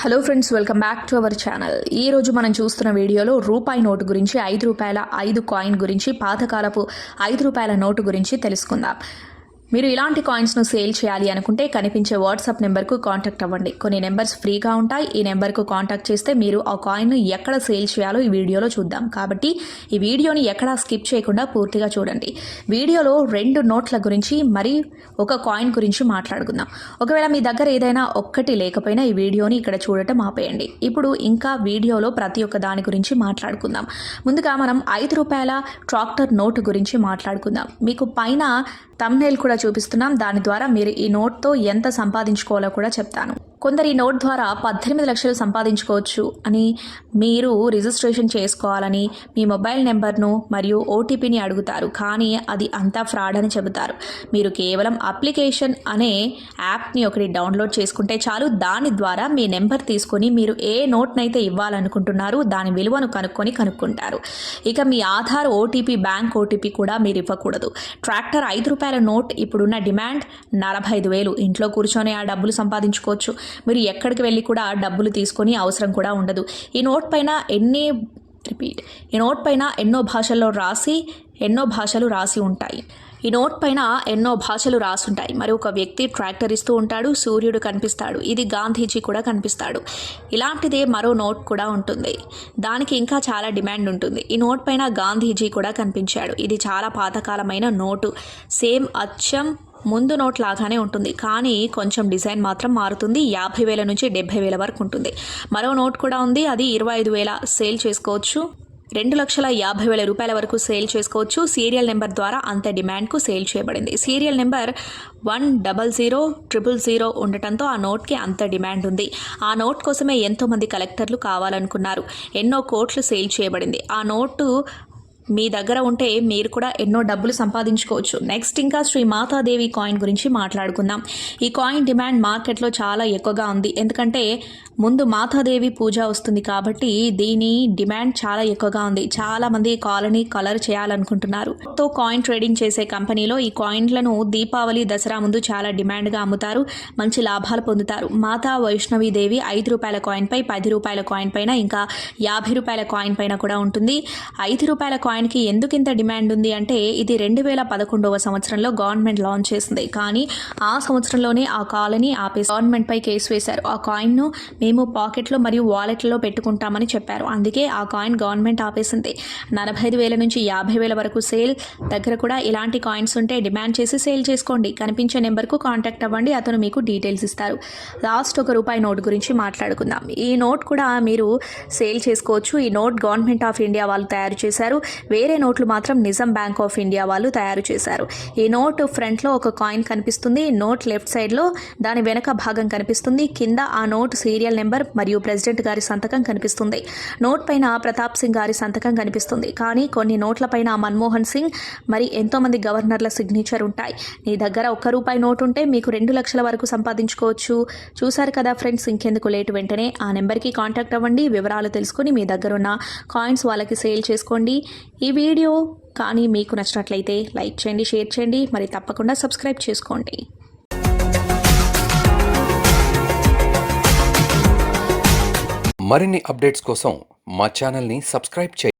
Hello friends welcome back to our channel ఈ రోజు మనం చూస్తున్న వీడియోలో రూపాయి నోటు గురించి ఐదు రూపాయల ఐదు కాయిన్ గురించి పాతకాలపు ఐదు రూపాయల నోటు గురించి తెలుసుకుందాం. మీరు ఇలాంటి కాయిన్స్ను సేల్ చేయాలి అనుకుంటే కనిపించే వాట్సాప్ నెంబర్కు కాంటాక్ట్ అవ్వండి. కొన్ని నెంబర్స్ ఫ్రీగా ఉంటాయి. ఈ నెంబర్కు కాంటాక్ట్ చేస్తే మీరు ఆ కాయిన్ను ఎక్కడ సేల్ చేయాలో ఈ వీడియోలో చూద్దాం. కాబట్టి ఈ వీడియోని ఎక్కడా స్కిప్ చేయకుండా పూర్తిగా చూడండి. వీడియోలో రెండు నోట్ల గురించి మరి ఒక కాయిన్ గురించి మాట్లాడుకుందాం. ఒకవేళ మీ దగ్గర ఏదైనా ఒక్కటి లేకపోయినా ఈ వీడియోని ఇక్కడ చూడటం ఆపేయండి. ఇప్పుడు ఇంకా వీడియోలో ప్రతి ఒక్క దాని గురించి మాట్లాడుకుందాం. ముందుగా మనం ఐదు రూపాయల ట్రాక్టర్ నోటు గురించి మాట్లాడుకుందాం. మీకు పైన తమ్నేల్ కూడా చూపిస్తున్నాం. దాని ద్వారా మీరు ఈ నోట్తో ఎంత సంపాదించుకోవాలో కూడా చెప్తాను. కొందరు ఈ నోట్ ద్వారా పద్దెనిమిది లక్షలు సంపాదించుకోవచ్చు అని మీరు రిజిస్ట్రేషన్ చేసుకోవాలని మీ మొబైల్ నెంబర్ను మరియు ఓటీపీని అడుగుతారు. కానీ అది అంతా ఫ్రాడ్ అని చెబుతారు. మీరు కేవలం అప్లికేషన్ అనే యాప్ని ఒకటి డౌన్లోడ్ చేసుకుంటే చాలు. దాని ద్వారా మీ నెంబర్ తీసుకొని మీరు ఏ నోట్నైతే ఇవ్వాలనుకుంటున్నారు దాని విలువను కనుక్కొని కనుక్కుంటారు. ఇక మీ ఆధార్ ఓటీపీ బ్యాంక్ ఓటీపీ కూడా మీరు ఇవ్వకూడదు. ట్రాక్టర్ ఐదు రూపాయల నోట్ ఇప్పుడున్న డిమాండ్ నలభై ఐదు వేలు. ఇంట్లో కూర్చొని ఆ డబ్బులు సంపాదించుకోవచ్చు. మీరు ఎక్కడికి వెళ్ళి కూడా డబ్బులు తీసుకొని అవసరం కూడా ఉండదు. ఈ నోట్ పైన ఎన్ని రిపీట్ ఈ నోట్ పైన ఎన్నో భాషల్లో రాసి ఎన్నో భాషలు రాసి ఉంటాయి. ఈ నోట్ పైన ఎన్నో భాషలు రాసుంటాయి మరి ఒక వ్యక్తి ట్రాక్టర్ ఇస్తూ ఉంటాడు సూర్యుడు కనిపిస్తాడు ఇది గాంధీజీ కూడా కనిపిస్తాడు. ఇలాంటిదే మరో నోట్ కూడా ఉంటుంది. దానికి ఇంకా చాలా డిమాండ్ ఉంటుంది. ఈ నోట్ పైన గాంధీజీ కూడా కనిపించాడు. ఇది చాలా పాతకాలమైన నోటు. సేమ్ అచ్చం ముందు నోట్ లాగానే ఉంటుంది. కానీ కొంచెం డిజైన్ మాత్రం మారుతుంది. యాభై వేల నుంచి డెబ్బై వేల వరకు ఉంటుంది. మరో నోట్ కూడా ఉంది. అది ఇరవై ఐదు వేల సేల్ చేసుకోవచ్చు. రెండు లక్షల యాభై వేల రూపాయల వరకు సేల్ చేసుకోవచ్చు. సీరియల్ నెంబర్ ద్వారా అంత డిమాండ్కు సేల్ చేయబడింది. Serial number one double zero triple zero ఉండటంతో ఆ నోట్కి అంత డిమాండ్ ఉంది. ఆ నోట్ కోసమే ఎంతోమంది కలెక్టర్లు కావాలనుకున్నారు. ఎన్నో కోట్లు సేల్ చేయబడింది. ఆ నోటు మీ దగ్గర ఉంటే మీరు కూడా ఎన్నో డబ్బులు సంపాదించుకోవచ్చు. నెక్స్ట్ ఇంకా శ్రీ మాతాదేవి కాయిన్ గురించి మాట్లాడుకుందాం. ఈ కాయిన్ డిమాండ్ మార్కెట్లో చాలా ఎక్కువగా ఉంది. ఎందుకంటే ముందు మాతాదేవి పూజ వస్తుంది కాబట్టి దీని డిమాండ్ చాలా ఎక్కువగా ఉంది. చాలా మంది కాలనీ కలర్ చేయాలనుకుంటున్నారు. తో కాయిన్ ట్రేడింగ్ చేసే కంపెనీలో ఈ కాయిన్లను దీపావళి దసరా ముందు చాలా డిమాండ్గా అమ్ముతారు. మంచి లాభాలు పొందుతారు. మాతా వైష్ణవి దేవి ఐదు రూపాయల కాయిన్ పై పది రూపాయల కాయిన్ పైన ఇంకా యాభై రూపాయల కాయిన్ పైన కూడా ఉంటుంది. ఐదు రూపాయల కాయిన్ కాయిన్కి ఎందుకు ఇంత డిమాండ్ ఉంది అంటే ఇది రెండు వేల పదకొండవ సంవత్సరంలో గవర్నమెంట్ లాంచ్ చేసింది. కానీ ఆ సంవత్సరంలోనే ఆ కాలనీ ఆపేసి గవర్నమెంట్ పై కేసు వేశారు. ఆ కాయిన్ను మేము పాకెట్లో మరియు వాలెట్లో పెట్టుకుంటామని చెప్పారు. అందుకే ఆ కాయిన్ గవర్నమెంట్ ఆపేసింది. నలభై ఐదు వేల నుంచి యాభై వేల వరకు సేల్ దగ్గర కూడా ఇలాంటి కాయిన్స్ ఉంటే డిమాండ్ చేసి సేల్ చేసుకోండి. కనిపించే నెంబర్కు కాంటాక్ట్ అవ్వండి. అతను మీకు డీటెయిల్స్ ఇస్తారు. లాస్ట్ ఒక రూపాయి నోట్ గురించి మాట్లాడుకుందాం. ఈ నోట్ కూడా మీరు సేల్ చేసుకోవచ్చు. ఈ నోట్ గవర్నమెంట్ ఆఫ్ ఇండియా వాళ్ళు తయారు చేశారు. వేరే నోట్లు మాత్రం నిజం బ్యాంక్ ఆఫ్ ఇండియా వాళ్ళు తయారు చేశారు. ఈ నోట్ ఫ్రంట్లో ఒక కాయిన్ కనిపిస్తుంది. నోట్ లెఫ్ట్ సైడ్లో దాని వెనక భాగం కనిపిస్తుంది. కింద ఆ నోట్ సీరియల్ నెంబర్ మరియు ప్రెసిడెంట్ గారి సంతకం కనిపిస్తుంది. నోట్ పైన ప్రతాప్ సింగ్ గారి సంతకం కనిపిస్తుంది. కానీ కొన్ని నోట్ల పైన మన్మోహన్ సింగ్ మరి ఎంతోమంది గవర్నర్ల సిగ్నేచర్ ఉంటాయి. నీ దగ్గర ఒక్క రూపాయి నోట్ ఉంటే మీకు రెండు లక్షల వరకు సంపాదించుకోవచ్చు. చూసారు కదా ఫ్రెండ్స్ ఇంకెందుకు లేటు వెంటనే. ఆ నెంబర్కి కాంటాక్ట్ అవ్వండి. వివరాలు తెలుసుకొని మీ దగ్గర ఉన్న కాయిన్స్ వాళ్ళకి సేల్ చేసుకోండి. ఈ వీడియో. కానీ మీకు నచ్చినట్లయితే లైక్ చేయండి షేర్ చేయండి మరి తప్పకుండా సబ్స్క్రైబ్ చేసుకోండి. మరిన్ని అప్డేట్స్ కోసం మా ఛానల్ని సబ్స్క్రైబ్ చేయండి.